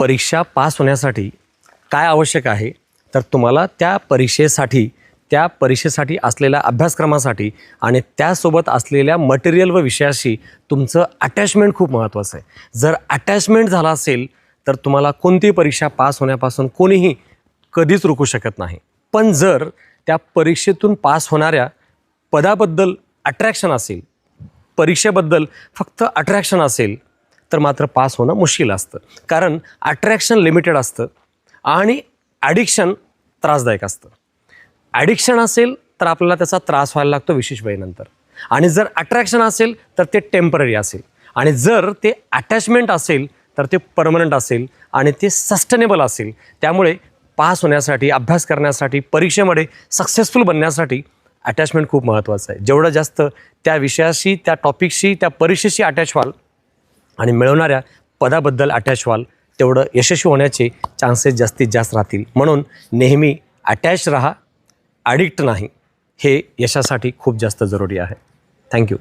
परीक्षा पास होण्यासाठी काय आवश्यक आहे? तर तुम्हाला त्या परीक्षेसाठी त्या परीक्षेसाठी असलेल्या अभ्यासक्रमासाठी आणि त्यासोबत असलेल्या मटेरियल व विषयाशी तुमचं अटॅचमेंट खूप महत्त्वाचं आहे. जर अटॅचमेंट झाला असेल तर तुम्हाला कोणती परीक्षा पास होण्यापासून कोणीही कधीच रोखू शकत नाही. पण जर त्या परीक्षेतून पास होणाऱ्या पदाबद्दल अट्रॅक्शन असेल परीक्षेबद्दल फक्त अट्रॅक्शन असेल तर मात्र पास होणं मुश्किल असतं. कारण अट्रॅक्शन लिमिटेड असतं आणि ॲडिक्शन त्रासदायक असतं. ॲडिक्शन असेल तर आपल्याला त्याचा त्रास व्हायला लागतो विशेष वेळेनंतर. आणि जर अट्रॅक्शन असेल तर ते टेंपररी असेल. आणि जर ते अटॅचमेंट असेल तर ते परमनंट असेल आणि ते सस्टेनेबल असेल. त्यामुळे पास होण्यासाठी अभ्यास करण्यासाठी परीक्षेमध्ये सक्सेसफुल बनण्यासाठी अटॅचमेंट खूप महत्त्वाचं आहे. जेवढं जास्त त्या विषयाशी त्या टॉपिकशी त्या परीक्षेशी अटॅच व्हाल आणि मिळवणाऱ्या पदाबद्दल अटॅच व्हाल तेवढं यशस्वी होण्याचे चान्सेस जास्तीत जास्त राहतील. म्हणून नेहमी अटॅच राहा ॲडिक्ट नाही. हे यशासाठी खूप जास्त जरुरी आहे. थँक्यू.